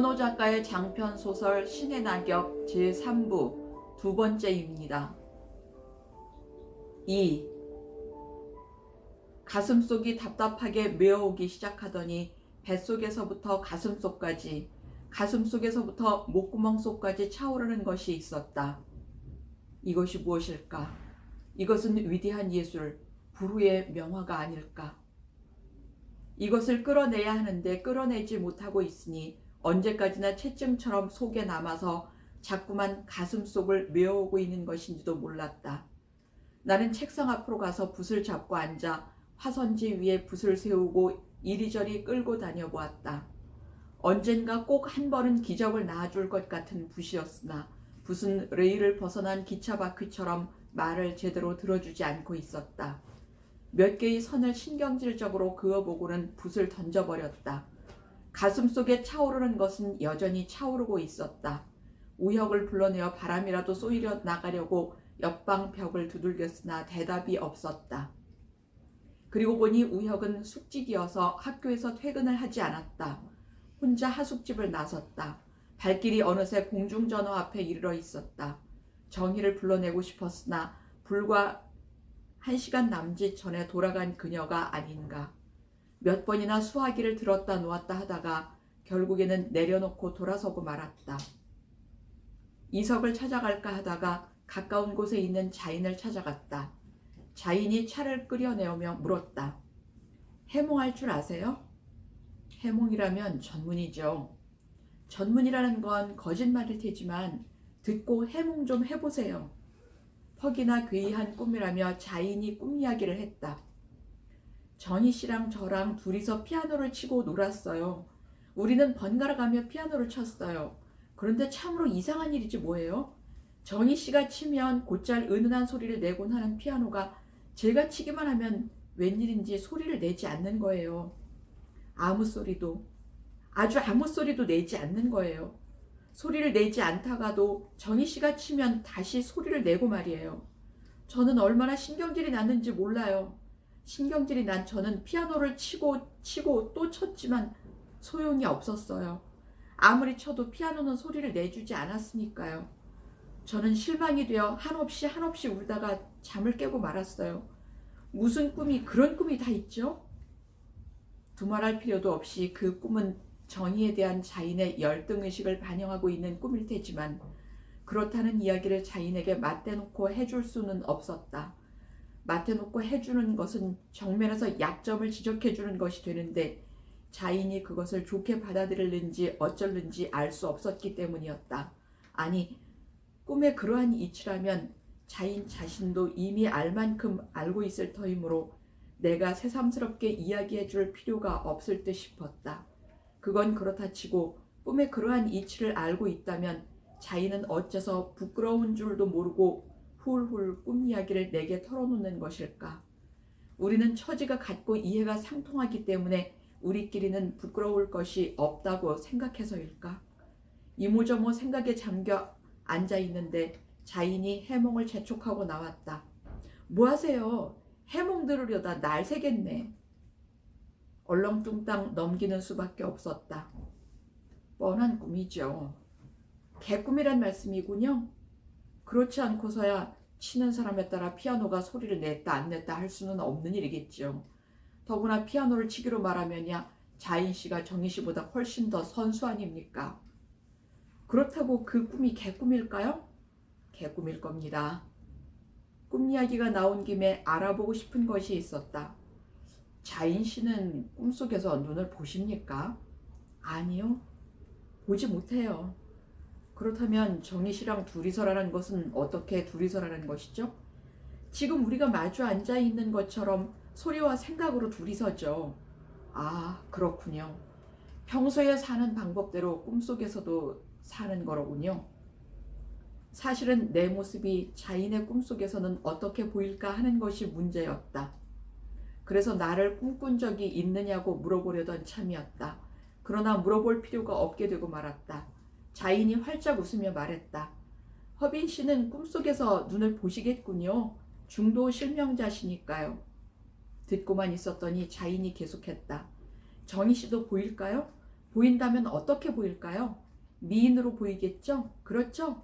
김원호 작가의 장편 소설 신의 낙엽 제3부 두 번째입니다. 2. 가슴속이 답답하게 메어오기 시작하더니 뱃속에서부터 가슴속까지 가슴속에서부터 목구멍 속까지 차오르는 것이 있었다. 이것이 무엇일까? 이것은 위대한 예술, 불후의 명화가 아닐까? 이것을 끌어내야 하는데 끌어내지 못하고 있으니 언제까지나 채증처럼 속에 남아서 자꾸만 가슴 속을 메어오고 있는 것인지도 몰랐다. 나는 책상 앞으로 가서 붓을 잡고 앉아 화선지 위에 붓을 세우고 이리저리 끌고 다녀보았다. 언젠가 꼭 한 번은 기적을 낳아줄 것 같은 붓이었으나 붓은 레일을 벗어난 기차 바퀴처럼 말을 제대로 들어주지 않고 있었다. 몇 개의 선을 신경질적으로 그어보고는 붓을 던져버렸다. 가슴 속에 차오르는 것은 여전히 차오르고 있었다. 우혁을 불러내어 바람이라도 쏘이려 나가려고 옆방 벽을 두들겼으나 대답이 없었다. 그리고 보니 우혁은 숙직이어서 학교에서 퇴근을 하지 않았다. 혼자 하숙집을 나섰다. 발길이 어느새 공중전화 앞에 이르러 있었다. 정희를 불러내고 싶었으나 불과 한 시간 남짓 전에 돌아간 그녀가 아닌가. 몇 번이나 수화기를 들었다 놓았다 하다가 결국에는 내려놓고 돌아서고 말았다. 이석을 찾아갈까 하다가 가까운 곳에 있는 자인을 찾아갔다. 자인이 차를 끓여내오며 물었다. 해몽할 줄 아세요? 해몽이라면 전문이죠. 전문이라는 건 거짓말일 테지만 듣고 해몽 좀 해보세요. 퍽이나 괴이한 꿈이라며 자인이 꿈 이야기를 했다. 전희 씨랑 저랑 둘이서 피아노를 치고 놀았어요. 우리는 번갈아 가며 피아노를 쳤어요. 그런데 참으로 이상한 일이지 뭐예요? 정희 씨가 치면 곧잘 은은한 소리를 내곤 하는 피아노가 제가 치기만 하면 웬일인지 소리를 내지 않는 거예요. 아무 소리도 아주 아무 소리도 내지 않는 거예요. 소리를 내지 않다가도 정희 씨가 치면 다시 소리를 내고 말이에요. 저는 얼마나 신경질이 났는지 몰라요. 신경질이 난 저는 피아노를 치고 치고 또 쳤지만 소용이 없었어요. 아무리 쳐도 피아노는 소리를 내주지 않았으니까요. 저는 실망이 되어 한없이 한없이 울다가 잠을 깨고 말았어요. 무슨 꿈이 그런 꿈이 다 있죠? 두말할 필요도 없이 그 꿈은 정의에 대한 자인의 열등의식을 반영하고 있는 꿈일 테지만 그렇다는 이야기를 자인에게 맞대놓고 해줄 수는 없었다. 맞대놓고 해주는 것은 정면에서 약점을 지적해주는 것이 되는데 자인이 그것을 좋게 받아들일는지 어쩔는지 알 수 없었기 때문이었다. 아니 꿈의 그러한 이치라면 자인 자신도 이미 알 만큼 알고 있을 터이므로 내가 새삼스럽게 이야기해 줄 필요가 없을 듯 싶었다. 그건 그렇다 치고 꿈의 그러한 이치를 알고 있다면 자인은 어째서 부끄러운 줄도 모르고 훌훌 꿈 이야기를 내게 털어놓는 것일까? 우리는 처지가 같고 이해가 상통하기 때문에 우리끼리는 부끄러울 것이 없다고 생각해서일까? 이모저모 생각에 잠겨 앉아 있는데 자인이 해몽을 재촉하고 나왔다. 뭐 하세요? 해몽 들으려다 날 새겠네. 얼렁뚱땅 넘기는 수밖에 없었다. 뻔한 꿈이죠. 개꿈이란 말씀이군요. 그렇지 않고서야 치는 사람에 따라 피아노가 소리를 냈다 안 냈다 할 수는 없는 일이겠죠. 더구나 피아노를 치기로 말하면야 자인 씨가 정희 씨보다 훨씬 더 선수 아닙니까? 그렇다고 그 꿈이 개꿈일까요? 개꿈일 겁니다. 꿈 이야기가 나온 김에 알아보고 싶은 것이 있었다. 자인 씨는 꿈속에서 눈을 보십니까? 아니요. 보지 못해요. 그렇다면 정희 씨랑 둘이서라는 것은 어떻게 둘이서라는 것이죠? 지금 우리가 마주 앉아 있는 것처럼 소리와 생각으로 둘이서죠. 아, 그렇군요. 평소에 사는 방법대로 꿈속에서도 사는 거로군요. 사실은 내 모습이 자인의 꿈속에서는 어떻게 보일까 하는 것이 문제였다. 그래서 나를 꿈꾼 적이 있느냐고 물어보려던 참이었다. 그러나 물어볼 필요가 없게 되고 말았다. 자인이 활짝 웃으며 말했다. 허빈 씨는 꿈속에서 눈을 보시겠군요. 중도 실명자시니까요. 듣고만 있었더니 자인이 계속했다. 정희 씨도 보일까요? 보인다면 어떻게 보일까요? 미인으로 보이겠죠? 그렇죠?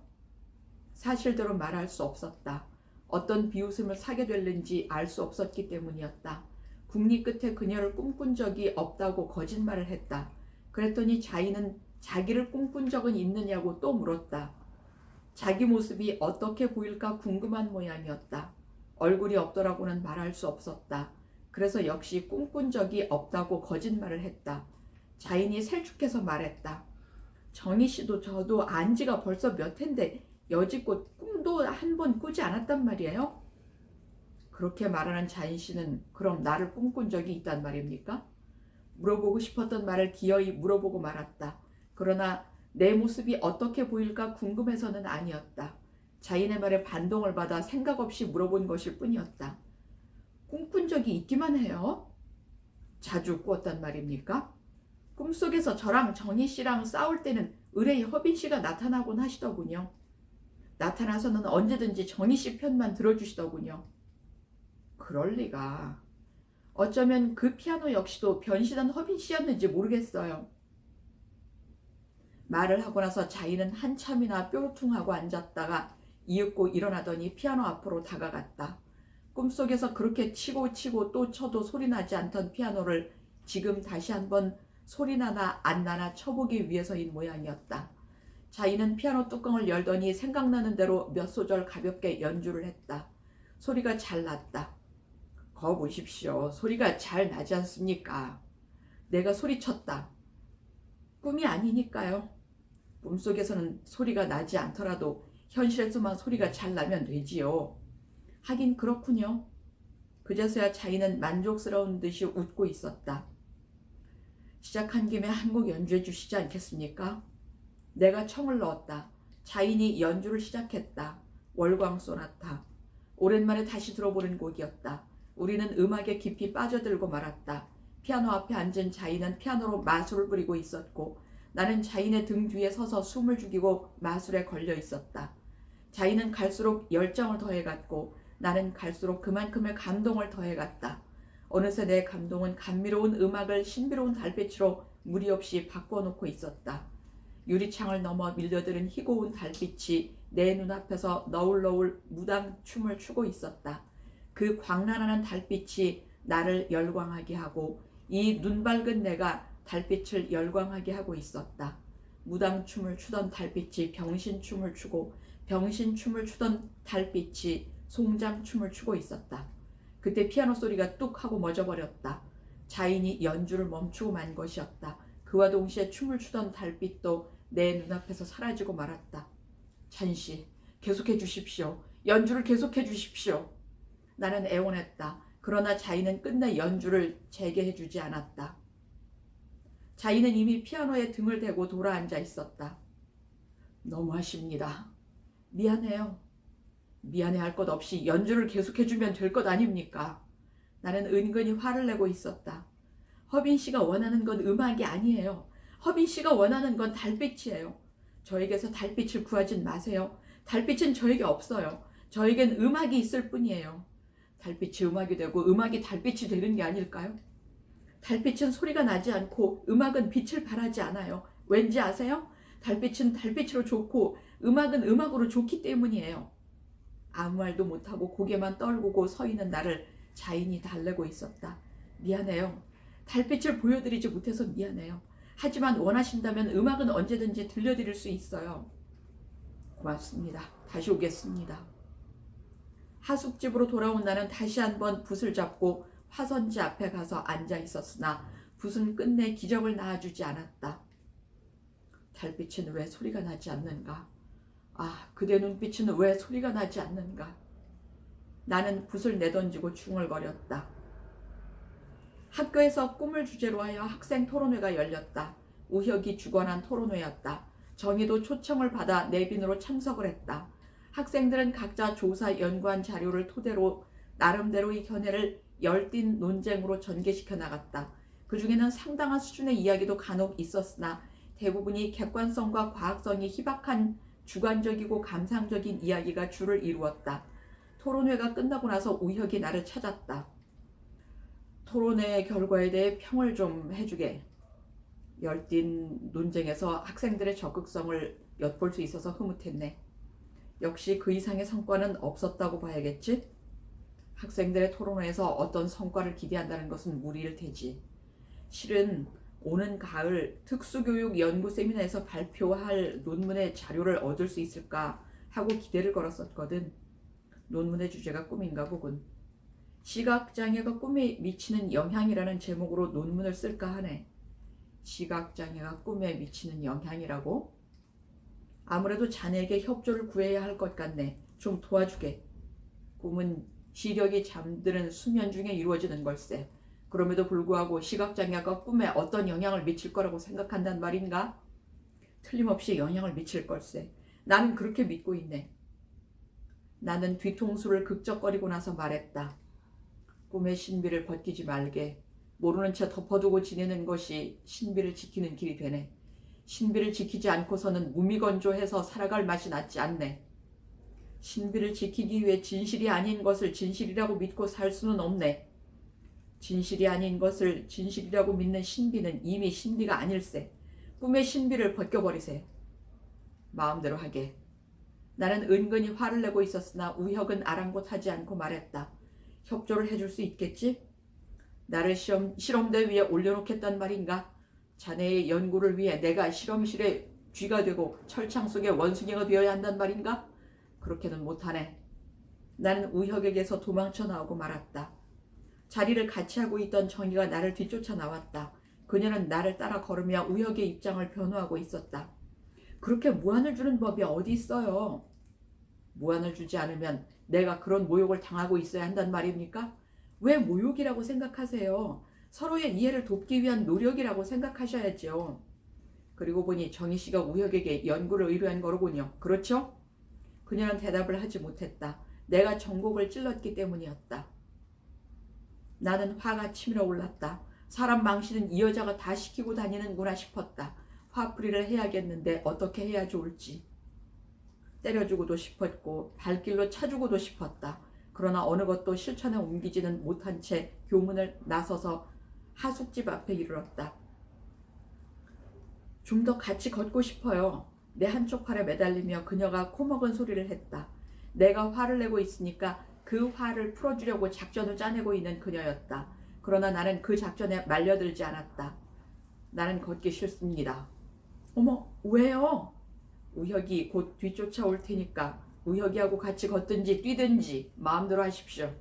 사실대로 말할 수 없었다. 어떤 비웃음을 사게 될는지 알 수 없었기 때문이었다. 국리 끝에 그녀를 꿈꾼 적이 없다고 거짓말을 했다. 그랬더니 자인은 자기를 꿈꾼 적은 있느냐고 또 물었다. 자기 모습이 어떻게 보일까 궁금한 모양이었다. 얼굴이 없더라고는 말할 수 없었다. 그래서 역시 꿈꾼 적이 없다고 거짓말을 했다. 자인이 셀쭉해서 말했다. 정희 씨도 저도 안 지가 벌써 몇 해인데 여지껏 꿈도 한 번 꾸지 않았단 말이에요? 그렇게 말하는 자인 씨는 그럼 나를 꿈꾼 적이 있단 말입니까? 물어보고 싶었던 말을 기어이 물어보고 말았다. 그러나 내 모습이 어떻게 보일까 궁금해서는 아니었다. 자인의 말에 반동을 받아 생각 없이 물어본 것일 뿐이었다. 꿈꾼 적이 있기만 해요? 자주 꾸었단 말입니까? 꿈속에서 저랑 정희 씨랑 싸울 때는 의뢰의 허빈 씨가 나타나곤 하시더군요. 나타나서는 언제든지 정희 씨 편만 들어주시더군요. 그럴 리가. 어쩌면 그 피아노 역시도 변신한 허빈 씨였는지 모르겠어요. 말을 하고 나서 자인은 한참이나 뾰루퉁하고 앉았다가 이윽고 일어나더니 피아노 앞으로 다가갔다. 꿈속에서 그렇게 치고 치고 또 쳐도 소리 나지 않던 피아노를 지금 다시 한번 소리 나나 안 나나 쳐보기 위해서인 모양이었다. 자인은 피아노 뚜껑을 열더니 생각나는 대로 몇 소절 가볍게 연주를 했다. 소리가 잘 났다. 거 보십시오. 소리가 잘 나지 않습니까? 내가 소리쳤다. 꿈이 아니니까요. 꿈속에서는 소리가 나지 않더라도 현실에서만 소리가 잘 나면 되지요. 하긴 그렇군요. 그제서야 자인은 만족스러운 듯이 웃고 있었다. 시작한 김에 한 곡 연주해 주시지 않겠습니까? 내가 청을 넣었다. 자인이 연주를 시작했다. 월광 소나타. 오랜만에 다시 들어보는 곡이었다. 우리는 음악에 깊이 빠져들고 말았다. 피아노 앞에 앉은 자인은 피아노로 마술을 부리고 있었고 나는 자인의 등 뒤에 서서 숨을 죽이고 마술에 걸려 있었다. 자인은 갈수록 열정을 더해갔고 나는 갈수록 그만큼의 감동을 더해갔다. 어느새 내 감동은 감미로운 음악을 신비로운 달빛으로 무리 없이 바꿔놓고 있었다. 유리창을 넘어 밀려드는 희고운 달빛이 내 눈앞에서 너울너울 무당 춤을 추고 있었다. 그 광란하는 달빛이 나를 열광하게 하고 이 눈 밝은 내가 달빛을 열광하게 하고 있었다. 무당춤을 추던 달빛이 병신춤을 추고 병신춤을 추던 달빛이 송장춤을 추고 있었다. 그때 피아노 소리가 뚝 하고 멎어버렸다. 자인이 연주를 멈추고 만 것이었다. 그와 동시에 춤을 추던 달빛도 내 눈앞에서 사라지고 말았다. 잔씨, 계속해 주십시오. 연주를 계속해 주십시오. 나는 애원했다. 그러나 자인은 끝내 연주를 재개해 주지 않았다. 자인은 이미 피아노에 등을 대고 돌아앉아 있었다. 너무하십니다. 미안해요. 미안해 할 것 없이 연주를 계속해주면 될 것 아닙니까? 나는 은근히 화를 내고 있었다. 허빈 씨가 원하는 건 음악이 아니에요. 허빈 씨가 원하는 건 달빛이에요. 저에게서 달빛을 구하진 마세요. 달빛은 저에게 없어요. 저에겐 음악이 있을 뿐이에요. 달빛이 음악이 되고 음악이 달빛이 되는 게 아닐까요? 달빛은 소리가 나지 않고 음악은 빛을 발하지 않아요. 왠지 아세요? 달빛은 달빛으로 좋고 음악은 음악으로 좋기 때문이에요. 아무 말도 못하고 고개만 떨구고 서 있는 나를 자인이 달래고 있었다. 미안해요. 달빛을 보여드리지 못해서 미안해요. 하지만 원하신다면 음악은 언제든지 들려드릴 수 있어요. 고맙습니다. 다시 오겠습니다. 하숙집으로 돌아온 나는 다시 한번 붓을 잡고 화선지 앞에 가서 앉아 있었으나 붓은 끝내 기적을 낳아주지 않았다. 달빛은 왜 소리가 나지 않는가? 아, 그대 눈빛은 왜 소리가 나지 않는가? 나는 붓을 내던지고 중얼거렸다. 학교에서 꿈을 주제로 하여 학생 토론회가 열렸다. 우혁이 주관한 토론회였다. 정의도 초청을 받아 내빈으로 참석을 했다. 학생들은 각자 조사 연구한 자료를 토대로 나름대로의 견해를 열띤 논쟁으로 전개시켜 나갔다. 그 중에는 상당한 수준의 이야기도 간혹 있었으나 대부분이 객관성과 과학성이 희박한 주관적이고 감상적인 이야기가 주를 이루었다. 토론회가 끝나고 나서 우혁이 나를 찾았다. 토론회 결과에 대해 평을 좀 해주게. 열띤 논쟁에서 학생들의 적극성을 엿볼 수 있어서 흐뭇했네. 역시 그 이상의 성과는 없었다고 봐야겠지? 학생들의 토론회에서 어떤 성과를 기대한다는 것은 무리일 테지. 실은 오는 가을 특수교육 연구 세미나에서 발표할 논문의 자료를 얻을 수 있을까 하고 기대를 걸었었거든. 논문의 주제가 꿈인가 보군. 시각장애가 꿈에 미치는 영향이라는 제목으로 논문을 쓸까 하네. 시각장애가 꿈에 미치는 영향이라고? 아무래도 자네에게 협조를 구해야 할 것 같네. 좀 도와주게. 꿈은 시력이 잠드는 수면 중에 이루어지는 걸세. 그럼에도 불구하고 시각장애가 꿈에 어떤 영향을 미칠 거라고 생각한단 말인가? 틀림없이 영향을 미칠 걸세. 나는 그렇게 믿고 있네. 나는 뒤통수를 극적거리고 나서 말했다. 꿈의 신비를 벗기지 말게. 모르는 채 덮어두고 지내는 것이 신비를 지키는 길이 되네. 신비를 지키지 않고서는 무미건조해서 살아갈 맛이 낫지 않네. 신비를 지키기 위해 진실이 아닌 것을 진실이라고 믿고 살 수는 없네. 진실이 아닌 것을 진실이라고 믿는 신비는 이미 신비가 아닐세. 꿈의 신비를 벗겨버리세. 마음대로 하게. 나는 은근히 화를 내고 있었으나 우혁은 아랑곳하지 않고 말했다. 협조를 해줄 수 있겠지? 나를 시험, 실험대 위에 올려놓겠단 말인가? 자네의 연구를 위해 내가 실험실에 쥐가 되고 철창 속의 원숭이가 되어야 한단 말인가? 그렇게는 못하네. 나는 우혁에게서 도망쳐 나오고 말았다. 자리를 같이 하고 있던 정희가 나를 뒤쫓아 나왔다. 그녀는 나를 따라 걸으며 우혁의 입장을 변호하고 있었다. 그렇게 무한을 주는 법이 어디 있어요? 무한을 주지 않으면 내가 그런 모욕을 당하고 있어야 한단 말입니까? 왜 모욕이라고 생각하세요? 서로의 이해를 돕기 위한 노력이라고 생각하셔야죠. 그리고 보니 정희 씨가 우혁에게 연구를 의뢰한 거로군요. 그렇죠? 그녀는 대답을 하지 못했다. 내가 정곡을 찔렀기 때문이었다. 나는 화가 치밀어 올랐다. 사람 망신은 이 여자가 다 시키고 다니는구나 싶었다. 화풀이를 해야겠는데 어떻게 해야 좋을지. 때려주고도 싶었고 발길로 차주고도 싶었다. 그러나 어느 것도 실천에 옮기지는 못한 채 교문을 나서서 하숙집 앞에 이르렀다. 좀 더 같이 걷고 싶어요. 내 한쪽 팔에 매달리며 그녀가 코먹은 소리를 했다. 내가 화를 내고 있으니까 그 화를 풀어주려고 작전을 짜내고 있는 그녀였다. 그러나 나는 그 작전에 말려들지 않았다. 나는 걷기 싫습니다. 어머, 왜요? 우혁이 곧 뒤쫓아올 테니까 우혁이하고 같이 걷든지 뛰든지 마음대로 하십시오.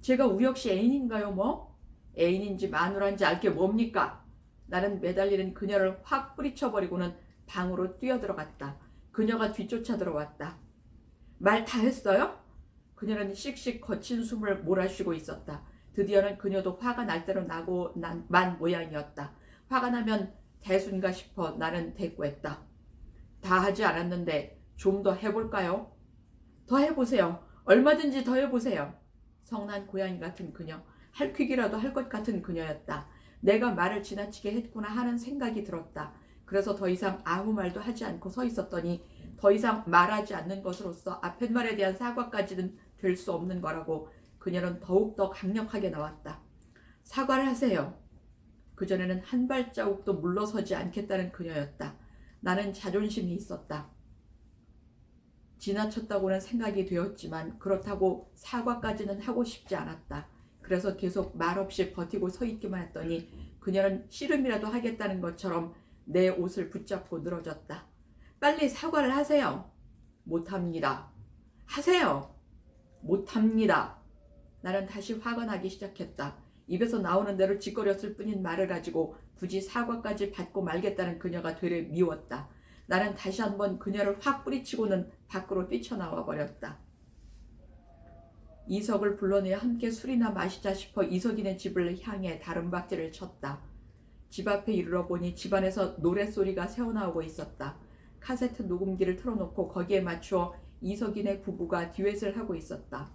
제가 우혁 씨 애인인가요, 뭐? 애인인지 마누라인지 알게 뭡니까? 나는 매달리는 그녀를 확 뿌리쳐버리고는 방으로 뛰어들어갔다. 그녀가 뒤쫓아 들어왔다. 말 다 했어요? 그녀는 씩씩 거친 숨을 몰아쉬고 있었다. 드디어는 그녀도 화가 날 대로 나고 난, 만 모양이었다. 화가 나면 대순가 싶어 나는 대꾸했다. 다 하지 않았는데 좀 더 해볼까요? 더 해보세요. 얼마든지 더 해보세요. 성난 고양이 같은 그녀, 할퀴기라도 할 것 같은 그녀였다. 내가 말을 지나치게 했구나 하는 생각이 들었다. 그래서 더 이상 아무 말도 하지 않고 서 있었더니 더 이상 말하지 않는 것으로서 앞에 말에 대한 사과까지는 될 수 없는 거라고 그녀는 더욱더 강력하게 나왔다. 사과를 하세요. 그전에는 한 발자국도 물러서지 않겠다는 그녀였다. 나는 자존심이 있었다. 지나쳤다고는 생각이 되었지만 그렇다고 사과까지는 하고 싶지 않았다. 그래서 계속 말없이 버티고 서 있기만 했더니 그녀는 씨름이라도 하겠다는 것처럼 내 옷을 붙잡고 늘어졌다. 빨리 사과를 하세요. 못합니다. 하세요. 못합니다. 나는 다시 화가 나기 시작했다. 입에서 나오는 대로 짓거렸을 뿐인 말을 가지고 굳이 사과까지 받고 말겠다는 그녀가 되레 미웠다. 나는 다시 한번 그녀를 확 뿌리치고는 밖으로 뛰쳐나와 버렸다. 이석을 불러내어 함께 술이나 마시자 싶어 이석이네 집을 향해 다른 박질을 쳤다. 집 앞에 이르러 보니 집안에서 노랫소리가 새어나오고 있었다. 카세트 녹음기를 틀어놓고 거기에 맞추어 이석인의 부부가 듀엣을 하고 있었다.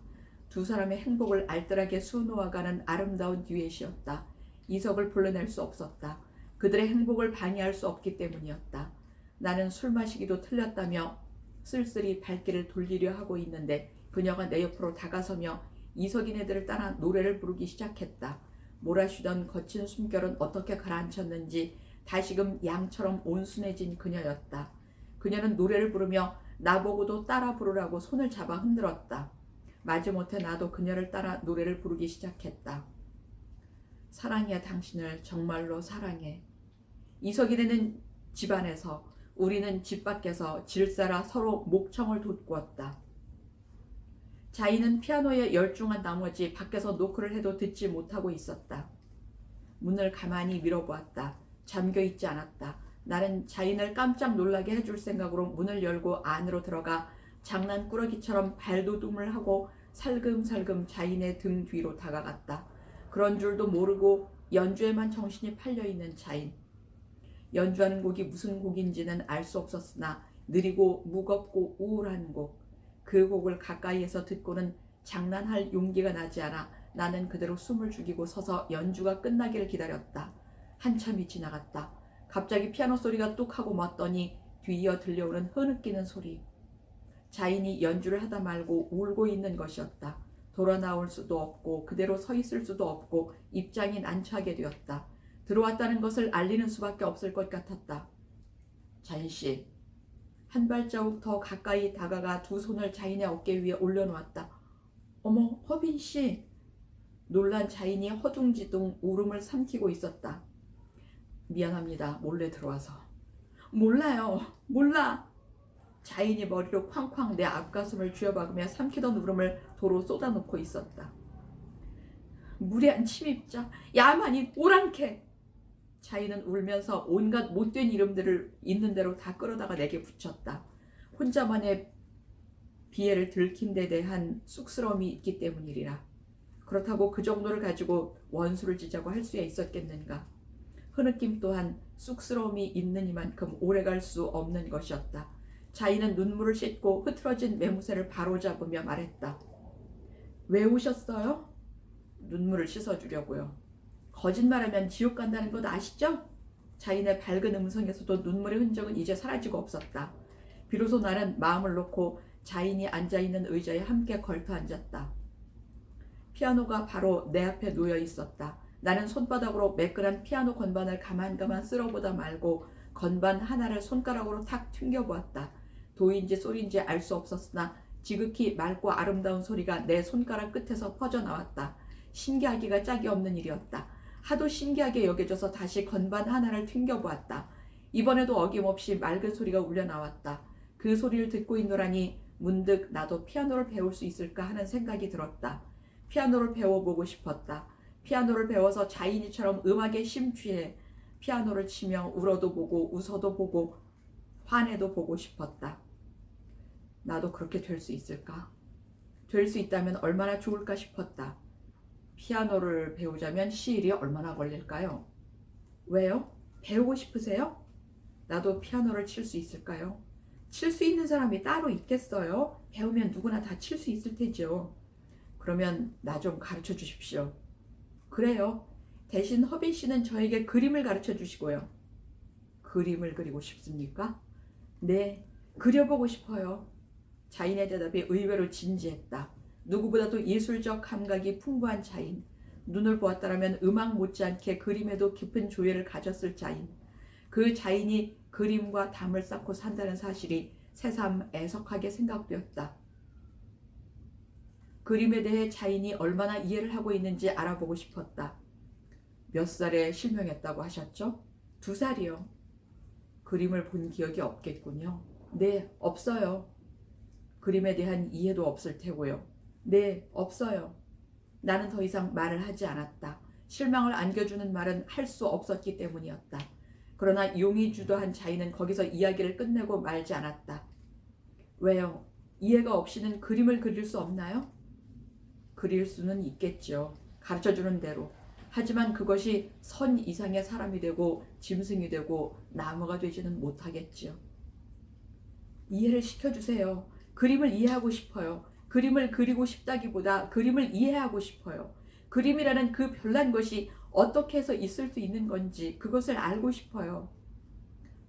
두 사람의 행복을 알뜰하게 수놓아가는 아름다운 듀엣이었다. 이석을 불러낼 수 없었다. 그들의 행복을 방해할 수 없기 때문이었다. 나는 술 마시기도 틀렸다며 쓸쓸히 발길을 돌리려 하고 있는데 그녀가 내 옆으로 다가서며 이석이네들을 따라 노래를 부르기 시작했다. 몰아쉬던 거친 숨결은 어떻게 가라앉혔는지 다시금 양처럼 온순해진 그녀였다. 그녀는 노래를 부르며 나보고도 따라 부르라고 손을 잡아 흔들었다. 마지못해 나도 그녀를 따라 노래를 부르기 시작했다. 사랑해 당신을 정말로 사랑해. 이석이네는 집안에서 우리는 집 밖에서 질사라 서로 목청을 돋구었다. 자이는 피아노에 열중한 나머지 밖에서 노크를 해도 듣지 못하고 있었다. 문을 가만히 밀어보았다. 잠겨 있지 않았다. 나는 자인을 깜짝 놀라게 해줄 생각으로 문을 열고 안으로 들어가 장난꾸러기처럼 발도둠을 하고 살금살금 자인의 등 뒤로 다가갔다. 그런 줄도 모르고 연주에만 정신이 팔려 있는 자인. 연주하는 곡이 무슨 곡인지는 알 수 없었으나 느리고 무겁고 우울한 곡. 그 곡을 가까이에서 듣고는 장난할 용기가 나지 않아 나는 그대로 숨을 죽이고 서서 연주가 끝나기를 기다렸다. 한참이 지나갔다. 갑자기 피아노 소리가 뚝 하고 멎더니 뒤이어 들려오는 흐느끼는 소리. 자인이 연주를 하다 말고 울고 있는 것이었다. 돌아 나올 수도 없고 그대로 서 있을 수도 없고 입장이 난처하게 되었다. 들어왔다는 것을 알리는 수밖에 없을 것 같았다. 자인 씨, 한 발자국 더 가까이 다가가 두 손을 자인의 어깨 위에 올려놓았다. 어머, 허빈 씨. 놀란 자인이 허둥지둥 울음을 삼키고 있었다. 미안합니다. 몰래 들어와서. 몰라요. 몰라. 자인이 머리로 쾅쾅 내 앞가슴을 쥐어박으며 삼키던 울음을 도로 쏟아놓고 있었다. 무례한 침입자, 야만인, 오랑캐. 자인은 울면서 온갖 못된 이름들을 있는 대로 다 끌어다가 내게 붙였다. 혼자만의 비애를 들킨 데 대한 쑥스러움이 있기 때문이리라. 그렇다고 그 정도를 가지고 원수를 지자고 할 수야 있었겠는가. 흐느낌 또한 쑥스러움이 있는 이만큼 오래갈 수 없는 것이었다. 자인은 눈물을 씻고 흐트러진 매무새를 바로잡으며 말했다. 왜 오셨어요? 눈물을 씻어주려고요. 거짓말하면 지옥 간다는 것 아시죠? 자인의 밝은 음성에서도 눈물의 흔적은 이제 사라지고 없었다. 비로소 나는 마음을 놓고 자인이 앉아있는 의자에 함께 걸터 앉았다. 피아노가 바로 내 앞에 놓여 있었다. 나는 손바닥으로 매끈한 피아노 건반을 가만가만 쓸어보다 말고 건반 하나를 손가락으로 탁 튕겨보았다. 도인지 소리인지 알 수 없었으나 지극히 맑고 아름다운 소리가 내 손가락 끝에서 퍼져나왔다. 신기하기가 짝이 없는 일이었다. 하도 신기하게 여겨져서 다시 건반 하나를 튕겨보았다. 이번에도 어김없이 맑은 소리가 울려 나왔다. 그 소리를 듣고 있노라니 문득 나도 피아노를 배울 수 있을까 하는 생각이 들었다. 피아노를 배워보고 싶었다. 피아노를 배워서 자인이처럼 음악에 심취해 피아노를 치며 울어도 보고 웃어도 보고 화내도 보고 싶었다. 나도 그렇게 될 수 있을까? 될 수 있다면 얼마나 좋을까 싶었다. 피아노를 배우자면 시일이 얼마나 걸릴까요? 왜요? 배우고 싶으세요? 나도 피아노를 칠 수 있을까요? 칠 수 있는 사람이 따로 있겠어요? 배우면 누구나 다 칠 수 있을 테죠. 그러면 나 좀 가르쳐 주십시오. 그래요. 대신 허빈 씨는 저에게 그림을 가르쳐 주시고요. 그림을 그리고 싶습니까? 네, 그려보고 싶어요. 자인의 대답이 의외로 진지했다. 누구보다도 예술적 감각이 풍부한 자인. 눈을 보았다라면 음악 못지않게 그림에도 깊은 조예를 가졌을 자인. 그 자인이 그림과 담을 쌓고 산다는 사실이 새삼 애석하게 생각되었다. 그림에 대해 자인이 얼마나 이해를 하고 있는지 알아보고 싶었다. 몇 살에 실명했다고 하셨죠? 두 살이요. 그림을 본 기억이 없겠군요. 네, 없어요. 그림에 대한 이해도 없을 테고요. 네, 없어요. 나는 더 이상 말을 하지 않았다. 실망을 안겨주는 말은 할 수 없었기 때문이었다. 그러나 용이 주도한 자인은 거기서 이야기를 끝내고 말지 않았다. 왜요? 이해가 없이는 그림을 그릴 수 없나요? 그릴 수는 있겠죠. 가르쳐 주는 대로. 하지만 그것이 선 이상의 사람이 되고 짐승이 되고 나무가 되지는 못하겠지요. 이해를 시켜주세요. 그림을 이해하고 싶어요. 그림을 그리고 싶다기보다 그림을 이해하고 싶어요. 그림이라는 그 별난 것이 어떻게 해서 있을 수 있는 건지 그것을 알고 싶어요.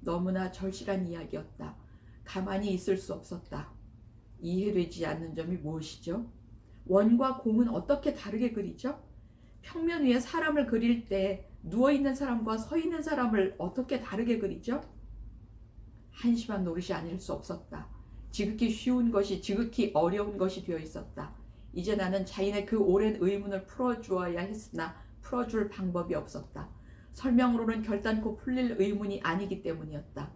너무나 절실한 이야기였다. 가만히 있을 수 없었다. 이해되지 않는 점이 무엇이죠? 원과 공은 어떻게 다르게 그리죠? 평면 위에 사람을 그릴 때 누워 있는 사람과 서 있는 사람을 어떻게 다르게 그리죠? 한심한 노릇이 아닐 수 없었다. 지극히 쉬운 것이 지극히 어려운 것이 되어 있었다. 이제 나는 자인의 그 오랜 의문을 풀어주어야 했으나 풀어줄 방법이 없었다. 설명으로는 결단코 풀릴 의문이 아니기 때문이었다.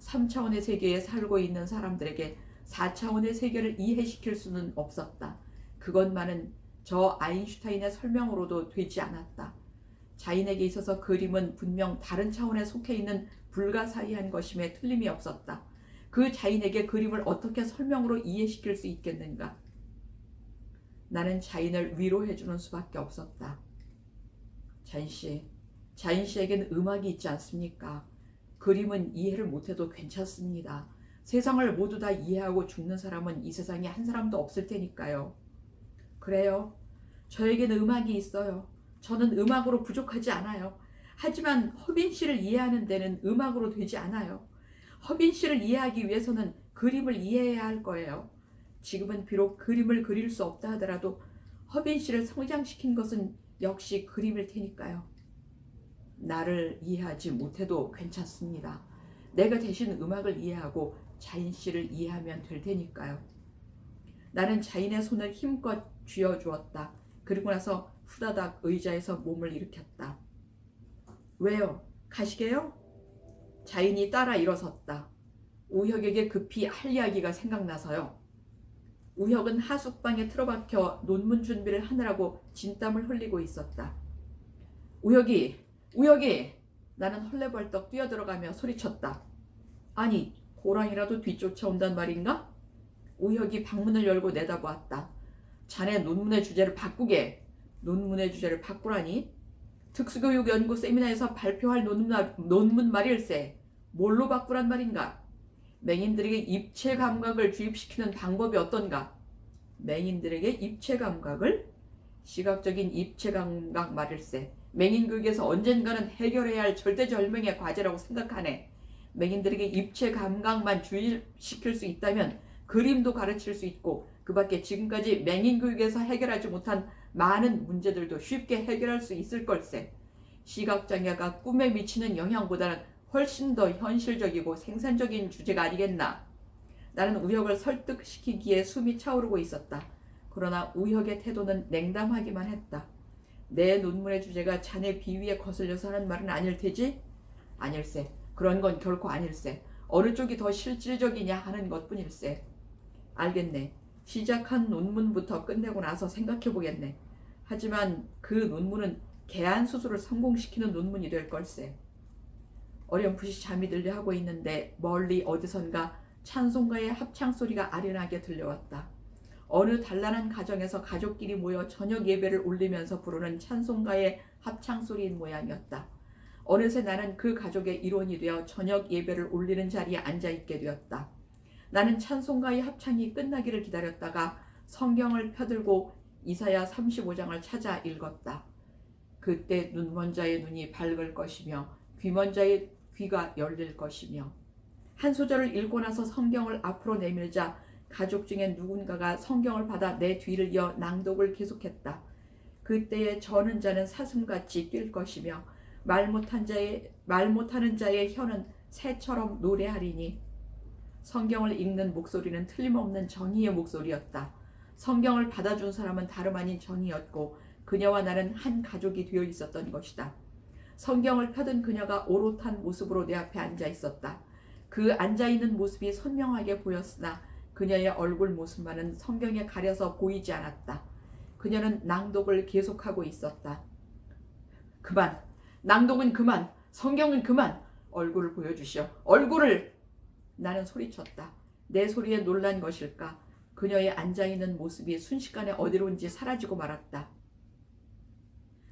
3차원의 세계에 살고 있는 사람들에게 4차원의 세계를 이해시킬 수는 없었다. 그것만은 저 아인슈타인의 설명으로도 되지 않았다. 자인에게 있어서 그림은 분명 다른 차원에 속해 있는 불가사의한 것임에 틀림이 없었다. 그 자인에게 그림을 어떻게 설명으로 이해시킬 수 있겠는가? 나는 자인을 위로해주는 수밖에 없었다. 자인 씨, 자인 씨에겐 음악이 있지 않습니까? 그림은 이해를 못해도 괜찮습니다. 세상을 모두 다 이해하고 죽는 사람은 이 세상에 한 사람도 없을 테니까요. 그래요. 저에게는 음악이 있어요. 저는 음악으로 부족하지 않아요. 하지만 허빈 씨를 이해하는 데는 음악으로 되지 않아요. 허빈 씨를 이해하기 위해서는 그림을 이해해야 할 거예요. 지금은 비록 그림을 그릴 수 없다 하더라도 허빈 씨를 성장시킨 것은 역시 그림일 테니까요. 나를 이해하지 못해도 괜찮습니다. 내가 대신 음악을 이해하고 자인 씨를 이해하면 될 테니까요. 나는 자인의 손을 힘껏 쥐어 주었다. 그리고 나서 후다닥 의자에서 몸을 일으켰다. 왜요? 가시게요? 자인이 따라 일어섰다. 우혁에게 급히 할 이야기가 생각나서요. 우혁은 하숙방에 틀어박혀 논문 준비를 하느라고 진땀을 흘리고 있었다. 우혁이, 우혁이! 나는 헐레벌떡 뛰어들어가며 소리쳤다. 아니, 고랑이라도 뒤쫓아온단 말인가? 우혁이 방문을 열고 내다보았다. 자네 논문의 주제를 바꾸게. 논문의 주제를 바꾸라니? 특수교육 연구 세미나에서 발표할 논문, 논문 말일세. 뭘로 바꾸란 말인가? 맹인들에게 입체 감각을 주입시키는 방법이 어떤가? 맹인들에게 입체 감각을? 시각적인 입체 감각 말일세. 맹인 교육에서 언젠가는 해결해야 할 절대절명의 과제라고 생각하네. 맹인들에게 입체 감각만 주입시킬 수 있다면 그림도 가르칠 수 있고 그 밖에 지금까지 맹인 교육에서 해결하지 못한 많은 문제들도 쉽게 해결할 수 있을 걸세. 시각장애가 꿈에 미치는 영향보다는 훨씬 더 현실적이고 생산적인 주제가 아니겠나. 나는 우혁을 설득시키기에 숨이 차오르고 있었다. 그러나 우혁의 태도는 냉담하기만 했다. 내 논문의 주제가 자네 비위에 거슬려서 하는 말은 아닐 테지? 아닐세. 그런 건 결코 아닐세. 어느 쪽이 더 실질적이냐 하는 것뿐일세. 알겠네. 시작한 논문부터 끝내고 나서 생각해 보겠네. 하지만 그 논문은 개안 수술을 성공시키는 논문이 될 걸세. 어렴풋이 잠이 들려 하고 있는데 멀리 어디선가 찬송가의 합창 소리가 아련하게 들려왔다. 어느 단란한 가정에서 가족끼리 모여 저녁 예배를 올리면서 부르는 찬송가의 합창 소리인 모양이었다. 어느새 나는 그 가족의 일원이 되어 저녁 예배를 올리는 자리에 앉아 있게 되었다. 나는 찬송가의 합창이 끝나기를 기다렸다가 성경을 펴들고 이사야 35장을 찾아 읽었다. 그때 눈먼 자의 눈이 밝을 것이며 귀먼 자의 귀가 열릴 것이며 한 소절을 읽고 나서 성경을 앞으로 내밀자 가족 중에 누군가가 성경을 받아 내 뒤를 이어 낭독을 계속했다. 그때에 저는 자는 사슴같이 뛸 것이며 말 못한 자의 말 못하는 자의 혀는 새처럼 노래하리니 성경을 읽는 목소리는 틀림없는 정의의 목소리였다. 성경을 받아준 사람은 다름 아닌 정의였고 그녀와 나는 한 가족이 되어 있었던 것이다. 성경을 펴든 그녀가 오롯한 모습으로 내 앞에 앉아 있었다. 그 앉아 있는 모습이 선명하게 보였으나 그녀의 얼굴 모습만은 성경에 가려서 보이지 않았다. 그녀는 낭독을 계속하고 있었다. 그만. 낭독은 그만. 성경은 그만. 얼굴을 보여주시오. 얼굴을. 나는 소리쳤다. 내 소리에 놀란 것일까? 그녀의 앉아있는 모습이 순식간에 어디론지 사라지고 말았다.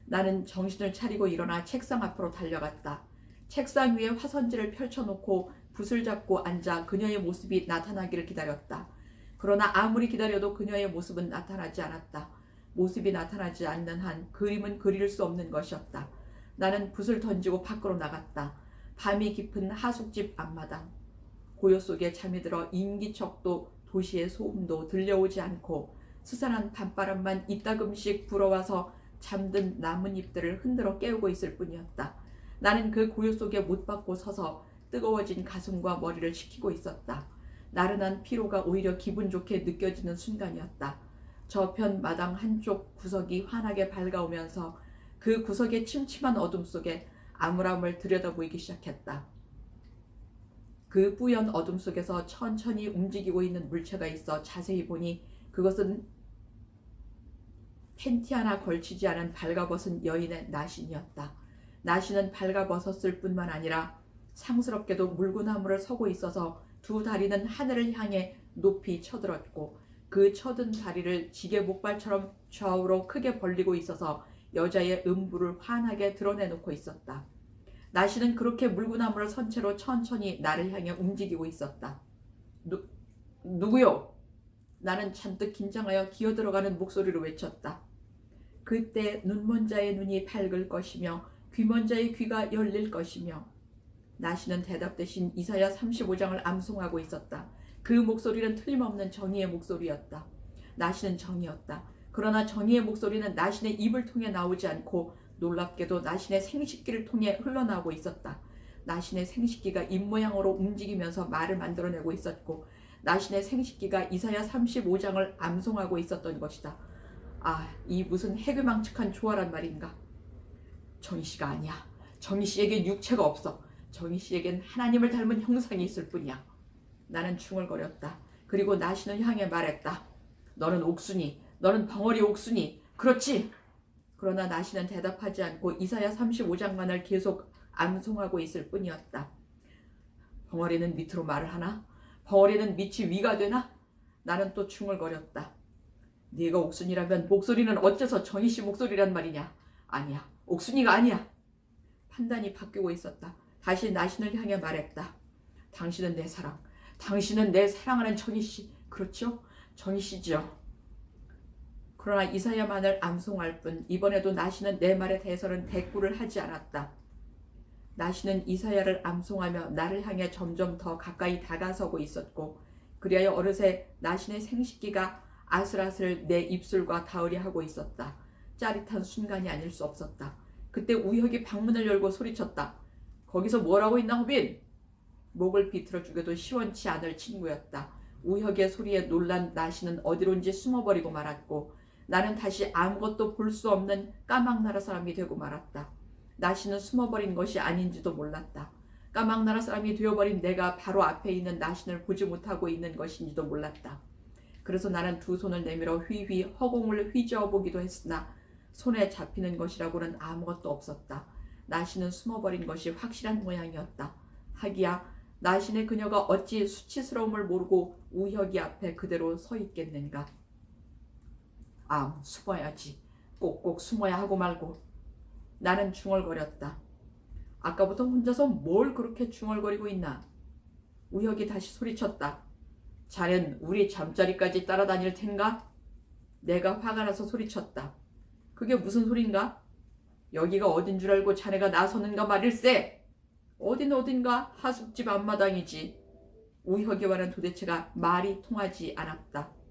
나는 정신을 차리고 일어나 책상 앞으로 달려갔다. 책상 위에 화선지를 펼쳐놓고 붓을 잡고 앉아 그녀의 모습이 나타나기를 기다렸다. 그러나 아무리 기다려도 그녀의 모습은 나타나지 않았다. 모습이 나타나지 않는 한 그림은 그릴 수 없는 것이었다. 나는 붓을 던지고 밖으로 나갔다. 밤이 깊은 하숙집 앞마당. 고요 속에 잠이 들어 인기척도 도시의 소음도 들려오지 않고 수산한 밤바람만 이따금씩 불어와서 잠든 나뭇잎들을 흔들어 깨우고 있을 뿐이었다. 나는 그 고요 속에 못 박고 서서 뜨거워진 가슴과 머리를 식히고 있었다. 나른한 피로가 오히려 기분 좋게 느껴지는 순간이었다. 저편 마당 한쪽 구석이 환하게 밝아오면서 그 구석의 침침한 어둠 속에 아무람을 들여다보이기 시작했다. 그 뿌연 어둠 속에서 천천히 움직이고 있는 물체가 있어 자세히 보니 그것은 팬티 하나 걸치지 않은 발가벗은 여인의 나신이었다. 나신은 발가벗었을 뿐만 아니라 상스럽게도 물구나무를 서고 있어서 두 다리는 하늘을 향해 높이 쳐들었고 그 쳐든 다리를 지게 목발처럼 좌우로 크게 벌리고 있어서 여자의 음부를 환하게 드러내놓고 있었다. 나시는 그렇게 물구나무를 선 채로 천천히 나를 향해 움직이고 있었다. 누, 누구요? 나는 잔뜩 긴장하여 기어들어가는 목소리로 외쳤다. 그때 눈먼 자의 눈이 밝을 것이며 귀먼 자의 귀가 열릴 것이며 나시는 대답 대신 이사야 35장을 암송하고 있었다. 그 목소리는 틀림없는 정의의 목소리였다. 나시는 정의였다. 그러나 정의의 목소리는 나신의 입을 통해 나오지 않고 놀랍게도 나신의 생식기를 통해 흘러나오고 있었다. 나신의 생식기가 입모양으로 움직이면서 말을 만들어내고 있었고 나신의 생식기가 이사야 35장을 암송하고 있었던 것이다. 아, 이 무슨 해괴망측한 조화란 말인가? 정희 씨가 아니야. 정희 씨에겐 육체가 없어. 정희 씨에겐 하나님을 닮은 형상이 있을 뿐이야. 나는 중얼거렸다. 그리고 나신을 향해 말했다. 너는 옥순이, 너는 벙어리 옥순이. 그렇지? 그러나 나신은 대답하지 않고 이사야 35장만을 계속 암송하고 있을 뿐이었다. 벙어리는 밑으로 말을 하나? 벙어리는 밑이 위가 되나? 나는 또 중얼거렸다. 네가 옥순이라면 목소리는 어째서 정희 씨 목소리란 말이냐? 아니야. 옥순이가 아니야. 판단이 바뀌고 있었다. 다시 나신을 향해 말했다. 당신은 내 사랑. 당신은 내 사랑하는 정희 씨. 그렇죠? 정희 씨죠. 그러나 이사야만을 암송할 뿐 이번에도 나시는 내 말에 대해서는 대꾸를 하지 않았다. 나시는 이사야를 암송하며 나를 향해 점점 더 가까이 다가서고 있었고 그리하여 어느새 나신의 생식기가 아슬아슬 내 입술과 닿으려 하고 있었다. 짜릿한 순간이 아닐 수 없었다. 그때 우혁이 방문을 열고 소리쳤다. 거기서 뭐라고 있나 호빈? 목을 비틀어 주게도 시원치 않을 친구였다. 우혁의 소리에 놀란 나시는 어디론지 숨어버리고 말았고 나는 다시 아무것도 볼 수 없는 까막나라 사람이 되고 말았다. 나시는 숨어버린 것이 아닌지도 몰랐다. 까막나라 사람이 되어버린 내가 바로 앞에 있는 나신을 보지 못하고 있는 것인지도 몰랐다. 그래서 나는 두 손을 내밀어 휘휘 허공을 휘저어 보기도 했으나 손에 잡히는 것이라고는 아무것도 없었다. 나신은 숨어버린 것이 확실한 모양이었다. 하기야 나신의 그녀가 어찌 수치스러움을 모르고 우혁이 앞에 그대로 서 있겠는가. 아, 숨어야지. 꼭꼭 숨어야 하고 말고. 나는 중얼거렸다. 아까부터 혼자서 뭘 그렇게 중얼거리고 있나? 우혁이 다시 소리쳤다. 자넨 우리 잠자리까지 따라다닐 텐가? 내가 화가 나서 소리쳤다. 그게 무슨 소린가? 여기가 어딘 줄 알고 자네가 나서는가 말일세. 어딘 어딘가 하숙집 앞마당이지. 우혁이와는 도대체가 말이 통하지 않았다.